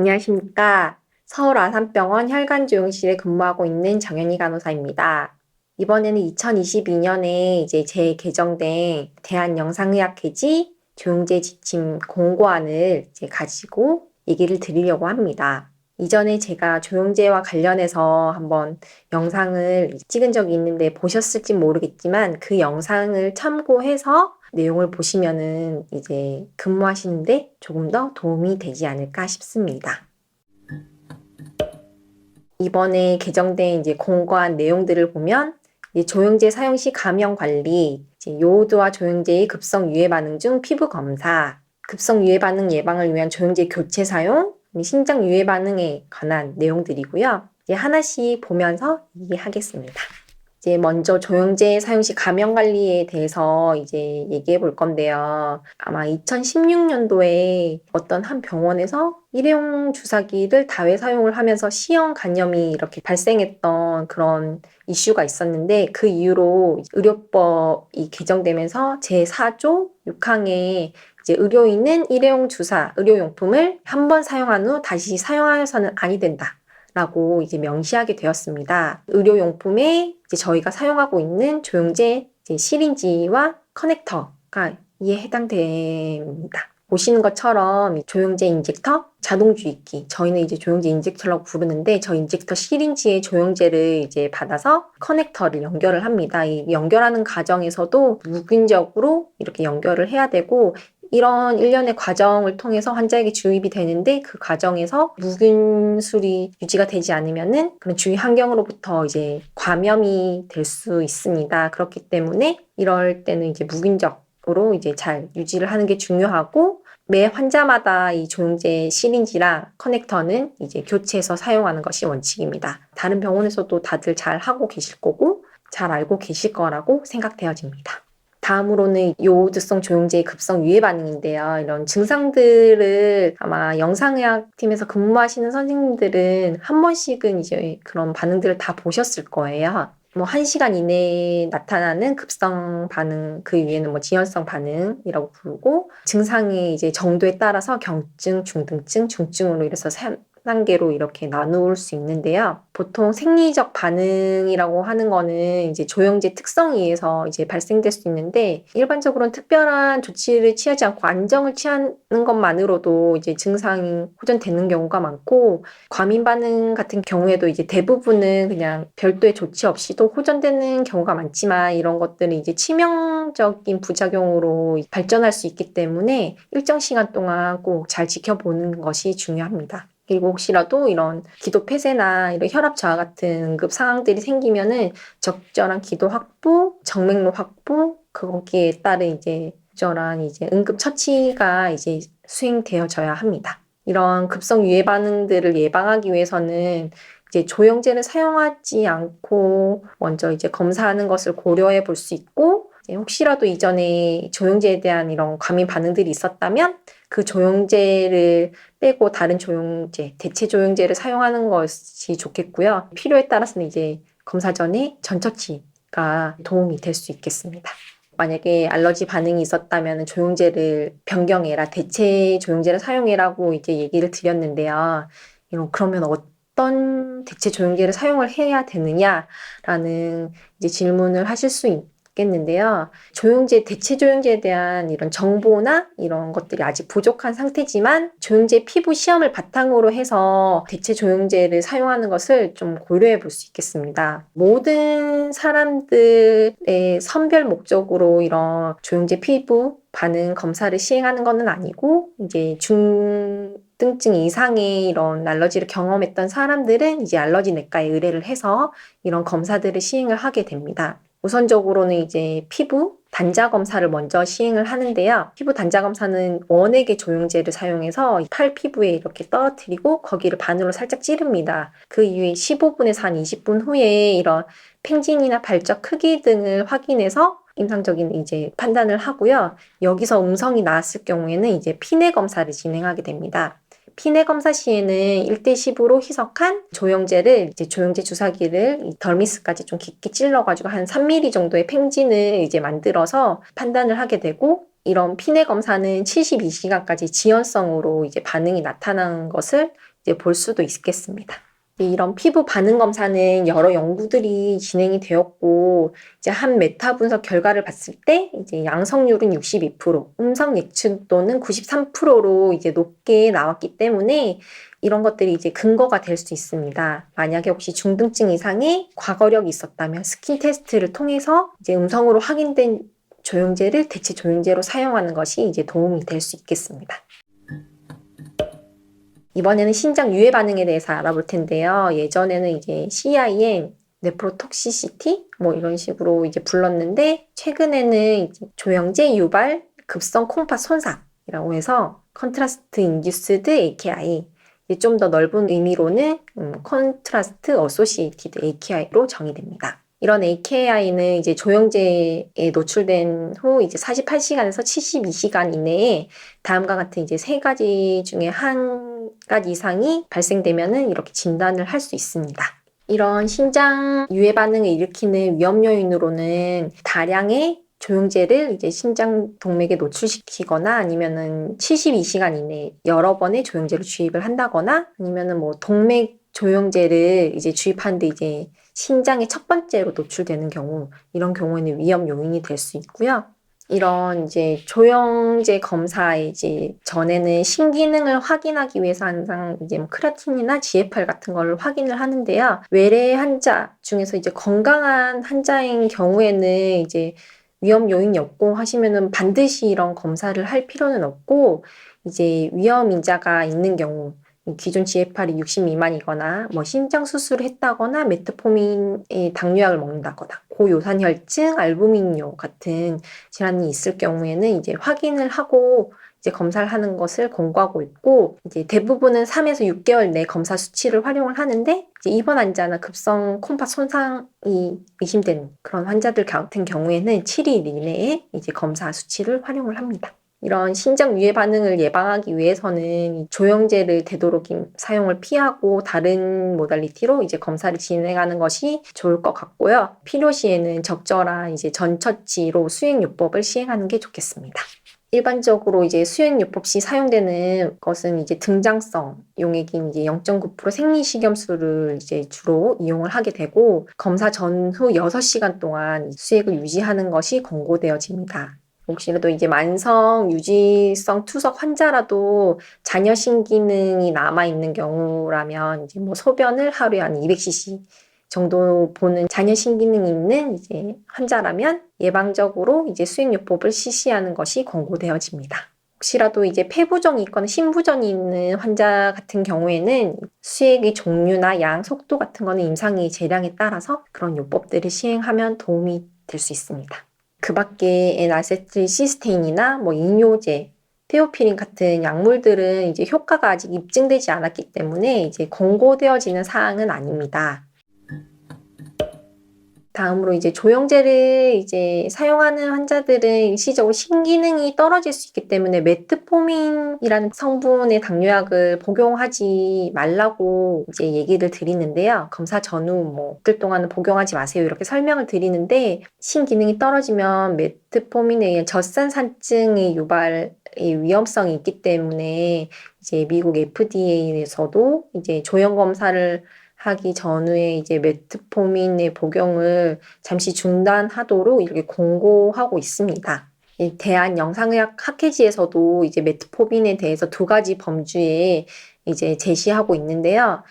안녕하십니까. 서울 아산병원 혈관조용실에 근무하고 있는 정현희 간호사입니다. 이번에는 2022년에 이제 제 개정된 대한영상의학회지 조영제 지침 공고안을 이제 가지고 얘기를 드리려고 합니다. 이전에 제가 조영제와 관련해서 한번 영상을 찍은 적이 있는데 보셨을지 모르겠지만 그 영상을 참고해서 내용을 보시면은 이제 근무하시는데 조금 더 도움이 되지 않을까 싶습니다. 이번에 개정된 이제 공고한 내용들을 보면 조영제 사용 시 감염 관리, 요오드와 조영제의 급성 유해 반응 중 피부 검사, 급성 유해 반응 예방을 위한 조영제 교체 사용, 신장 유해 반응에 관한 내용들이고요. 이제 하나씩 보면서 얘기하겠습니다. 이제 먼저 조영제 사용 시 감염 관리에 대해서 이제 얘기해 볼 건데요. 아마 2016년도에 어떤 한 병원에서 일회용 주사기를 다회 사용을 하면서 시형 간염이 이렇게 발생했던 그런 이슈가 있었는데 그 이후로 의료법이 개정되면서 제4조 6항에 이제 의료인은 일회용 주사, 의료용품을 한 번 사용한 후 다시 사용하여서는 아니 된다. 라고 이제 명시하게 되었습니다. 의료용품에 이제 저희가 사용하고 있는 조영제 시린지와 커넥터가 이에 해당됩니다. 보시는 것처럼 조영제 인젝터, 자동 주입기. 저희는 이제 조영제 인젝터라고 부르는데 저 인젝터 시린지에 조영제를 이제 받아서 커넥터를 연결을 합니다. 이 연결하는 과정에서도 무균적으로 이렇게 연결을 해야 되고 이런 일련의 과정을 통해서 환자에게 주입이 되는데 그 과정에서 무균술이 유지가 되지 않으면은 그런 주위 환경으로부터 이제 감염이 될 수 있습니다. 그렇기 때문에 이럴 때는 이제 무균적으로 이제 잘 유지를 하는 게 중요하고 매 환자마다 이 조영제 시린지랑 커넥터는 이제 교체해서 사용하는 것이 원칙입니다. 다른 병원에서도 다들 잘 하고 계실 거고 잘 알고 계실 거라고 생각되어집니다. 다음으로는 요오드성 조영제의 급성 유해 반응인데요. 이런 증상들을 아마 영상의학 팀에서 근무하시는 선생님들은 한 번씩은 이제 그런 반응들을 다 보셨을 거예요. 뭐, 한 시간 이내에 나타나는 급성 반응, 그 위에는 뭐 지연성 반응이라고 부르고, 증상의 이제 정도에 따라서 경증, 중등증, 중증으로 이래서 3단계로 이렇게 나눌 수 있는데요. 보통 생리적 반응이라고 하는 거는 이제 조영제 특성에 의해서 이제 발생될 수 있는데 일반적으로는 특별한 조치를 취하지 않고 안정을 취하는 것만으로도 이제 증상이 호전되는 경우가 많고 과민 반응 같은 경우에도 이제 대부분은 그냥 별도의 조치 없이도 호전되는 경우가 많지만 이런 것들은 이제 치명적인 부작용으로 발전할 수 있기 때문에 일정 시간 동안 꼭 잘 지켜보는 것이 중요합니다. 그리고 혹시라도 이런 기도 폐쇄나 이런 혈압 저하 같은 응급 상황들이 생기면은 적절한 기도 확보, 정맥로 확보, 거기에 따른 이제 적절한 이제 응급 처치가 이제 수행되어져야 합니다. 이런 급성 유해 반응들을 예방하기 위해서는 이제 조영제를 사용하지 않고 먼저 이제 검사하는 것을 고려해 볼 수 있고 혹시라도 이전에 조영제에 대한 이런 과민 반응들이 있었다면 그 조영제를 빼고 다른 조영제, 대체 조영제를 사용하는 것이 좋겠고요. 필요에 따라서는 이제 검사 전에 전처치가 도움이 될 수 있겠습니다. 만약에 알러지 반응이 있었다면 조영제를 변경해라, 대체 조영제를 사용해라고 이제 얘기를 드렸는데요. 그러면 어떤 대체 조영제를 사용을 해야 되느냐라는 이제 질문을 하실 수 있, 있겠는데요. 조영제, 대체 조영제에 대한 이런 정보나 이런 것들이 아직 부족한 상태지만 조영제 피부 시험을 바탕으로 해서 대체 조영제를 사용하는 것을 좀 고려해 볼 수 있겠습니다. 모든 사람들의 선별 목적으로 이런 조영제 피부 반응 검사를 시행하는 것은 아니고 이제 중 등증 이상의 이런 알러지를 경험했던 사람들은 이제 알러지 내과에 의뢰를 해서 이런 검사들을 시행을 하게 됩니다. 우선적으로는 이제 피부 단자 검사를 먼저 시행을 하는데요. 피부 단자 검사는 원액의 조영제를 사용해서 팔 피부에 이렇게 떨어뜨리고 거기를 반으로 살짝 찌릅니다. 그 이후에 15분에서 한 20분 후에 이런 팽진이나 발적 크기 등을 확인해서 임상적인 이제 판단을 하고요. 여기서 음성이 나왔을 경우에는 이제 피내 검사를 진행하게 됩니다. 피내 검사 시에는 1대 10으로 희석한 조영제를 이제 조영제 주사기를 덜미스까지 좀 깊게 찔러가지고 한 3mm 정도의 팽진을 이제 만들어서 판단을 하게 되고 이런 피내 검사는 72시간까지 지연성으로 이제 반응이 나타나는 것을 이제 볼 수도 있겠습니다. 이런 피부 반응 검사는 여러 연구들이 진행이 되었고 이제 한 메타 분석 결과를 봤을 때 이제 양성률은 62%, 음성 예측도는 93%로 이제 높게 나왔기 때문에 이런 것들이 이제 근거가 될 수 있습니다. 만약에 혹시 중등증 이상의 과거력이 있었다면 스킨 테스트를 통해서 이제 음성으로 확인된 조영제를 대체 조영제로 사용하는 것이 이제 도움이 될 수 있겠습니다. 이번에는 신장 유해 반응에 대해서 알아볼 텐데요. 예전에는 이제 CIN, 네프로톡시시티 뭐 이런 식으로 이제 불렀는데 최근에는 이제 조영제 유발 급성 콩팥 손상이라고 해서 컨트라스트 인듀스드 AKI 좀 더 넓은 의미로는 음, 컨트라스트 어소시에이티드 AKI로 정의됩니다. 이런 AKI는 이제 조영제에 노출된 후 이제 48시간에서 72시간 이내에 다음과 같은 이제 세 가지 중에 한 가지 이상이 발생되면은 이렇게 진단을 할 수 있습니다. 이런 신장 유해 반응을 일으키는 위험 요인으로는 다량의 조영제를 이제 신장 동맥에 노출시키거나 아니면은 72시간 이내에 여러 번의 조영제를 주입을 한다거나 아니면은 뭐 동맥 조영제를 이제 주입하는데 이제 신장의 첫 번째로 노출되는 경우 이런 경우에는 위험 요인이 될 수 있고요. 이런 이제 조영제 검사에 이제 전에는 신기능을 확인하기 위해서 항상 이제 뭐 크레아틴이나 GFR 같은 걸 확인을 하는데요. 외래 환자 중에서 이제 건강한 환자인 경우에는 이제 위험 요인이 없고 하시면은 반드시 이런 검사를 할 필요는 없고 이제 위험 인자가 있는 경우 기존 GFR이 60 미만이거나 뭐 신장 수술을 했다거나 메트포민의 당뇨약을 먹는다거나 고요산혈증, 알부민뇨 같은 질환이 있을 경우에는 이제 확인을 하고 이제 검사를 하는 것을 권고하고 있고 이제 대부분은 3에서 6개월 내 검사 수치를 활용을 하는데 이제 입원 환자나 급성 콩팥 손상이 의심되는 그런 환자들 같은 경우에는 7일 이내에 이제 검사 수치를 활용을 합니다. 이런 신장 유해 반응을 예방하기 위해서는 조영제를 되도록 사용을 피하고 다른 모달리티로 이제 검사를 진행하는 것이 좋을 것 같고요. 필요시에는 적절한 이제 전처치로 수행요법을 시행하는 게 좋겠습니다. 일반적으로 이제 수행요법 시 사용되는 것은 이제 등장성 용액인 이제 0.9% 생리식염수를 이제 주로 이용을 하게 되고 검사 전후 6시간 동안 수액을 유지하는 것이 권고되어집니다. 혹시라도 이제 만성 유지성 투석 환자라도 자녀 신 기능이 남아 있는 경우라면 이제 뭐 소변을 하루에 한 200cc 정도 보는 자녀 신 기능이 있는 이제 환자라면 예방적으로 이제 수행요법을 실시하는 것이 권고되어집니다. 혹시라도 이제 폐부종이 있거나 신부전이 있는 환자 같은 경우에는 수액의 종류나 양, 속도 같은 거는 임상의 재량에 따라서 그런 요법들을 시행하면 도움이 될 수 있습니다. 그 밖에 에나세틸 시스테인이나 뭐 인효제, 테오피린 같은 약물들은 이제 효과가 아직 입증되지 않았기 때문에 이제 권고되어지는 사항은 아닙니다. 다음으로 이제 조영제를 이제 사용하는 환자들은 일시적으로 신기능이 떨어질 수 있기 때문에 메트포민이라는 성분의 당뇨약을 복용하지 말라고 이제 얘기를 드리는데요. 검사 전후 뭐 이틀 동안은 복용하지 마세요. 이렇게 설명을 드리는데 신기능이 떨어지면 메트포민에 의한 젖산산증의 유발 의 위험성이 있기 때문에 이제 미국 FDA에서도 이제 조영 검사를 하기 전후에 이제 메트포민의 복용을 잠시 중단하도록 이렇게 공고하고 있습니다. 대한 영상의학 학회지에서도 이제 메트포민에 대해서 두 가지 범주에 이제 제시하고 있는데요.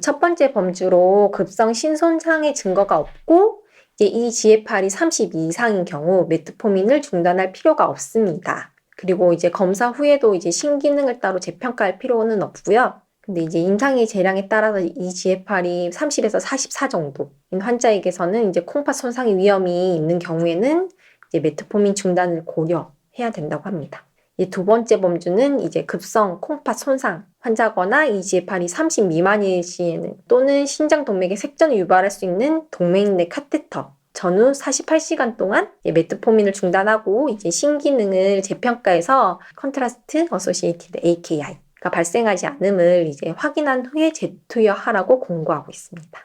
첫 번째 범주로 급성 신손상의 증거가 없고 이제 이 GFR이 32 이상인 경우 메트포민을 중단할 필요가 없습니다. 그리고 이제 검사 후에도 이제 신기능을 따로 재평가할 필요는 없고요. 근데 이제 임상의 재량에 따라서 이 GFR이 30에서 44 정도인 환자에게서는 이제 콩팥 손상의 위험이 있는 경우에는 이제 메트포민 중단을 고려해야 된다고 합니다. 이두 번째 범주는 이제 급성 콩팥 손상 환자거나 이 GFR이 30 미만일 시에는 또는 신장 동맥의 색전을 유발할 수 있는 동맥 내 카테터 전후 48시간 동안 메트포민을 중단하고 이제 신기능을 재평가해서 컨트라스트 어소시에이티드 AKI 가 발생하지 않음을 이제 확인한 후에 재투여하라고 공고하고 있습니다.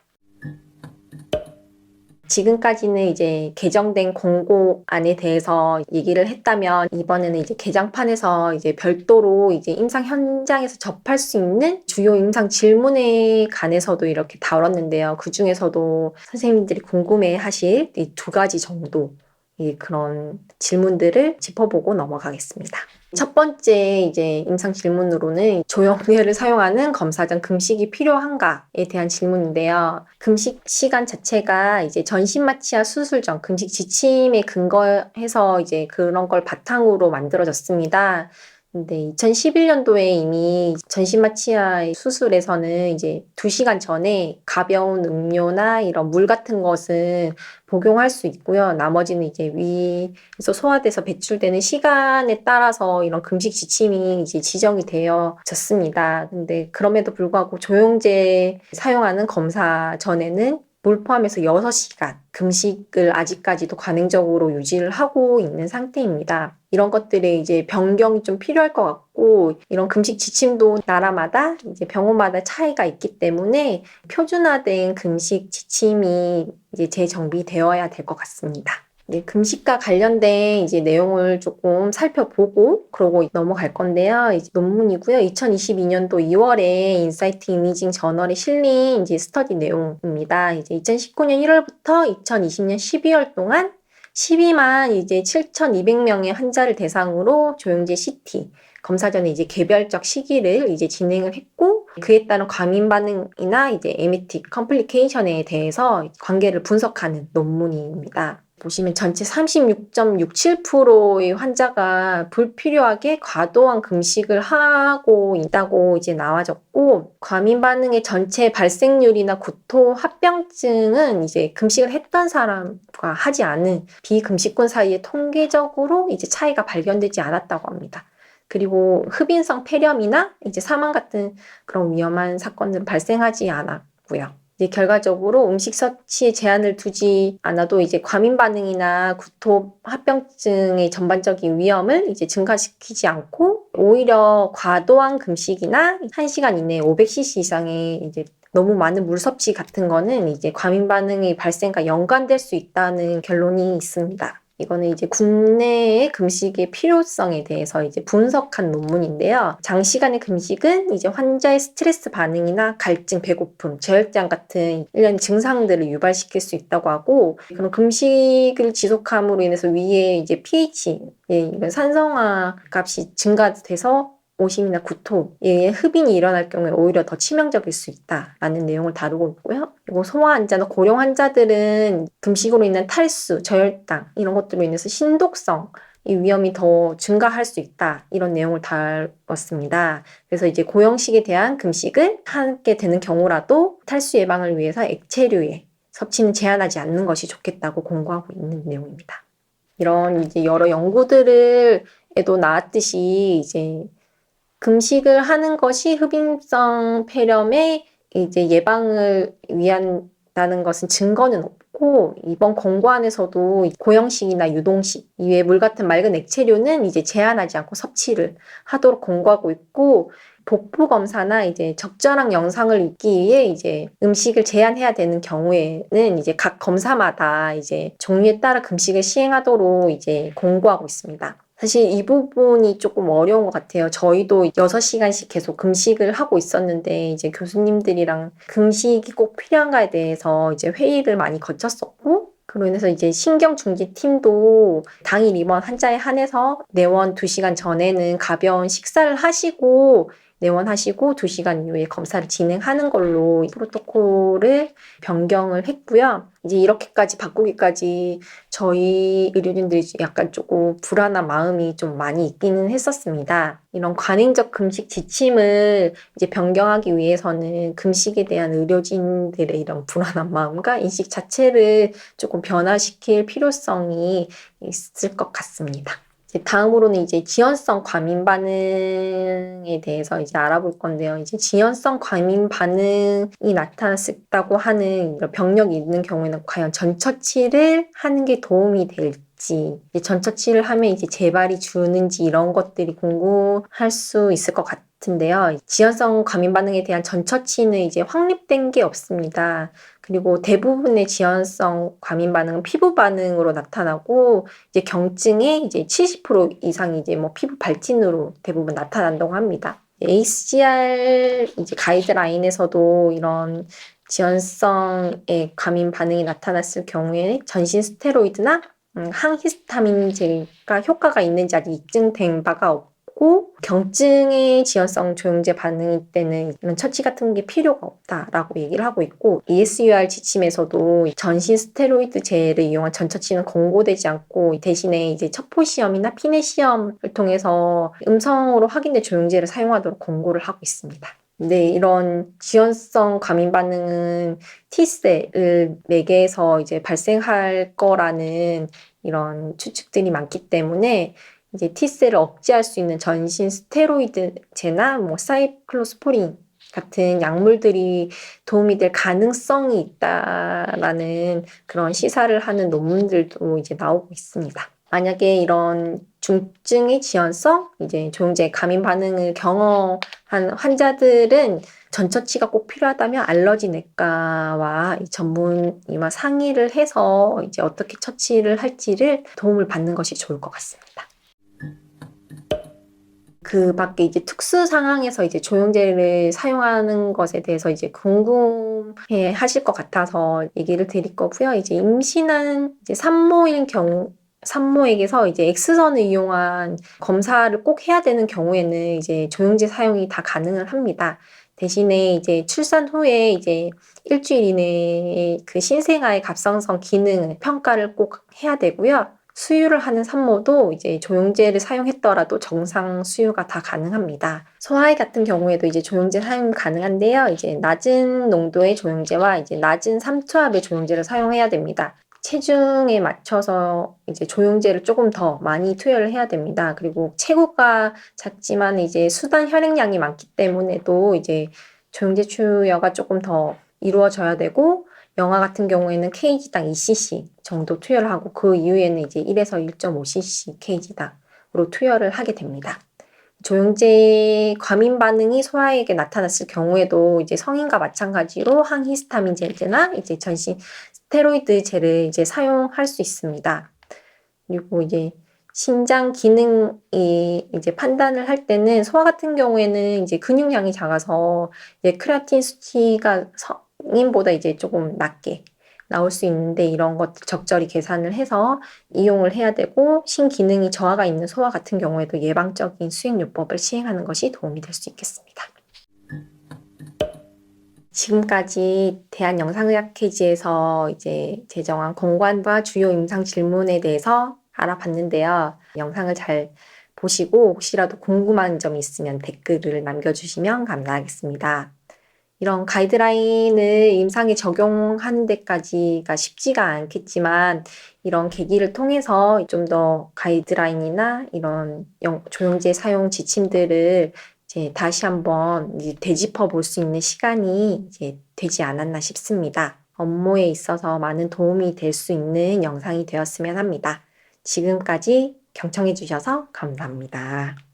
지금까지는 이제 개정된 공고안에 대해서 얘기를 했다면 이번에는 이제 개장판에서 이제 별도로 이제 임상 현장에서 접할 수 있는 주요 임상 질문에 관해서도 이렇게 다뤘는데요. 그 중에서도 선생님들이 궁금해 하실 이 두 가지 정도 이 그런 질문들을 짚어보고 넘어가겠습니다. 첫 번째 이제 임상 질문으로는 조영례를 사용하는 검사 전 금식이 필요한가에 대한 질문인데요. 금식 시간 자체가 이제 전신마취와 수술 전 금식 지침에 근거해서 이제 그런 걸 바탕으로 만들어졌습니다. 근데 2011년도에 이미 전신마취와 수술에서는 이제 2시간 전에 가벼운 음료나 이런 물 같은 것은 복용할 수 있고요. 나머지는 이제 위에서 소화돼서 배출되는 시간에 따라서 이런 금식 지침이 이제 지정이 되어졌습니다. 근데 그럼에도 불구하고 조영제 사용하는 검사 전에는 물 포함해서 6시간 금식을 아직까지도 관행적으로 유지를 하고 있는 상태입니다. 이런 것들의 이제 변경이 좀 필요할 것 같고 이런 금식 지침도 나라마다 이제 병원마다 차이가 있기 때문에 표준화된 금식 지침이 이제 재정비되어야 될 것 같습니다. 네, 금식과 관련된 이제 내용을 조금 살펴보고 그러고 넘어갈 건데요. 이제 논문이고요. 2022년도 2월에 인사이트 이미징 저널에 실린 이제 스터디 내용입니다. 이제 2019년 1월부터 2020년 12월 동안 12만 이제 7,200명의 환자를 대상으로 조영제 CT 검사 전에 이제 개별적 시기를 이제 진행을 했고 그에 따른 과민 반응이나 이제 에미틱 컴플리케이션에 대해서 관계를 분석하는 논문입니다. 보시면 전체 36.67%의 환자가 불필요하게 과도한 금식을 하고 있다고 이제 나와졌고 과민 반응의 전체 발생률이나 구토 합병증은 이제 금식을 했던 사람과 하지 않은 비금식군 사이에 통계적으로 이제 차이가 발견되지 않았다고 합니다. 그리고 흡인성 폐렴이나 이제 사망 같은 그런 위험한 사건들은 발생하지 않았고요. 이제 결과적으로 음식 섭취에 제한을 두지 않아도 이제 과민 반응이나 구토 합병증의 전반적인 위험을 이제 증가시키지 않고 오히려 과도한 금식이나 1시간 이내에 500cc 이상의 이제 너무 많은 물 섭취 같은 거는 이제 과민 반응의 발생과 연관될 수 있다는 결론이 있습니다. 이거는 이제 국내의 금식의 필요성에 대해서 이제 분석한 논문인데요. 장시간의 금식은 이제 환자의 스트레스 반응이나 갈증, 배고픔, 저혈장 같은 일련의 증상들을 유발시킬 수 있다고 하고 그런 금식을 지속함으로 인해서 위에 이제 pH, 예, 산성화 값이 증가돼서 오심이나 구토에 흡인이 일어날 경우에 오히려 더 치명적일 수 있다라는 내용을 다루고 있고요. 그리고 소아 환자나 고령 환자들은 금식으로 인한 탈수, 저혈당 이런 것들로 인해서 신독성 이 위험이 더 증가할 수 있다 이런 내용을 다뤘습니다. 그래서 이제 고형식에 대한 금식을 하게 되는 경우라도 탈수 예방을 위해서 액체류의 섭취는 제한하지 않는 것이 좋겠다고 공고하고 있는 내용입니다. 이런 이제 여러 연구들에도 나왔듯이 이제 금식을 하는 것이 흡인성 폐렴의 이제 예방을 위한다는 것은 증거는 없고 이번 권고안에서도 고형식이나 유동식 이외에 물 같은 맑은 액체류는 이제 제한하지 않고 섭취를 하도록 권고하고 있고 복부 검사나 이제 적절한 영상을 읽기 위해 이제 음식을 제한해야 되는 경우에는 이제 각 검사마다 이제 종류에 따라 금식을 시행하도록 이제 권고하고 있습니다. 사실 이 부분이 조금 어려운 것 같아요. 저희도 6시간씩 계속 금식을 하고 있었는데, 이제 교수님들이랑 금식이 꼭 필요한가에 대해서 이제 회의를 많이 거쳤었고, 그로 인해서 이제 신경중지팀도 당일 입원 환자에 한해서 내원 2시간 전에는 가벼운 식사를 하시고, 내원하시고 2시간 이후에 검사를 진행하는 걸로 프로토콜을 변경을 했고요. 이제 이렇게까지 바꾸기까지 저희 의료진들이 약간 조금 불안한 마음이 좀 많이 있기는 했었습니다. 이런 관행적 금식 지침을 이제 변경하기 위해서는 금식에 대한 의료진들의 이런 불안한 마음과 인식 자체를 조금 변화시킬 필요성이 있을 것 같습니다. 다음으로는 이제 지연성 과민 반응에 대해서 이제 알아볼 건데요. 이제 지연성 과민 반응이 나타났다고 하는 병력이 있는 경우에는 과연 전처치를 하는 게 도움이 될지. 이제 전처치를 하면 이제 재발이 주는지 이런 것들이 궁금할 수 있을 것 같은데요. 지연성 과민 반응에 대한 전처치는 이제 확립된 게 없습니다. 그리고 대부분의 지연성 과민 반응은 피부 반응으로 나타나고 이제 경증의 이제 70% 이상이 이제 뭐 피부 발진으로 대부분 나타난다고 합니다. ACR 이제 가이드라인에서도 이런 지연성의 과민 반응이 나타났을 경우에 전신 스테로이드나 음, 항히스타민제가 효과가 있는지 아직 입증된 바가 없고 경증의 지연성 조영제 반응일 때는 이런 처치 같은 게 필요가 없다라고 얘기를 하고 있고 ESUR 지침에서도 전신 스테로이드제를 이용한 전처치는 권고되지 않고 대신에 이제 척포 시험이나 피내 시험을 통해서 음성으로 확인된 조영제를 사용하도록 권고를 하고 있습니다. 네, 이런 지연성 과민 반응은 T셀을 매개해서 이제 발생할 거라는 이런 추측들이 많기 때문에 이제 T셀을 억제할 수 있는 전신 스테로이드제나 뭐 사이클로스포린 같은 약물들이 도움이 될 가능성이 있다라는 그런 시사를 하는 논문들도 이제 나오고 있습니다. 만약에 이런 중증의 지연성, 이제 조영제 감인 반응을 경험한 환자들은 전처치가 꼭 필요하다면 알러지 내과와 이 전문의와 상의를 해서 이제 어떻게 처치를 할지를 도움을 받는 것이 좋을 것 같습니다. 그 밖에 이제 특수 상황에서 이제 조영제를 사용하는 것에 대해서 이제 궁금해 하실 것 같아서 얘기를 드릴 거고요. 이제 임신한 이제 산모인 경우 산모에게서 이제 X선을 이용한 검사를 꼭 해야 되는 경우에는 이제 조영제 사용이 다 가능을 합니다. 대신에 이제 출산 후에 이제 일주일 이내에 그 신생아의 갑상선 기능을 평가를 꼭 해야 되고요. 수유를 하는 산모도 이제 조영제를 사용했더라도 정상 수유가 다 가능합니다. 소아이 같은 경우에도 이제 조영제 사용 가능한데요. 이제 낮은 농도의 조영제와 이제 낮은 삼투압의 조영제를 사용해야 됩니다. 체중에 맞춰서 이제 조영제를 조금 더 많이 투여를 해야 됩니다. 그리고 체구가 작지만 이제 수단 혈액량이 많기 때문에도 이제 조영제 투여가 조금 더 이루어져야 되고 영아 같은 경우에는 kg당 2cc 정도 투여를 하고 그 이후에는 이제 1에서 1.5cc kg당으로 투여를 하게 됩니다. 조영제 과민 반응이 소아에게 나타났을 경우에도 이제 성인과 마찬가지로 항히스타민 제제나 이제 전신 스테로이드제를 이제 사용할 수 있습니다. 그리고 이제 신장 기능이 이제 판단을 할 때는 소아 같은 경우에는 이제 근육량이 작아서 이제 크레아틴 수치가 성인보다 이제 조금 낮게 나올 수 있는데 이런 것 적절히 계산을 해서 이용을 해야 되고 신기능이 저하가 있는 소아 같은 경우에도 예방적인 수행요법을 시행하는 것이 도움이 될 수 있겠습니다. 지금까지 대한영상의학회지에서 이제 제정한 공관과 주요 임상 질문에 대해서 알아봤는데요. 영상을 잘 보시고 혹시라도 궁금한 점이 있으면 댓글을 남겨주시면 감사하겠습니다. 이런 가이드라인을 임상에 적용하는 데까지가 쉽지가 않겠지만 이런 계기를 통해서 좀 더 가이드라인이나 이런 조영제 사용 지침들을 이제 다시 한번 이제 되짚어 볼 수 있는 시간이 이제 되지 않았나 싶습니다. 업무에 있어서 많은 도움이 될 수 있는 영상이 되었으면 합니다. 지금까지 경청해 주셔서 감사합니다.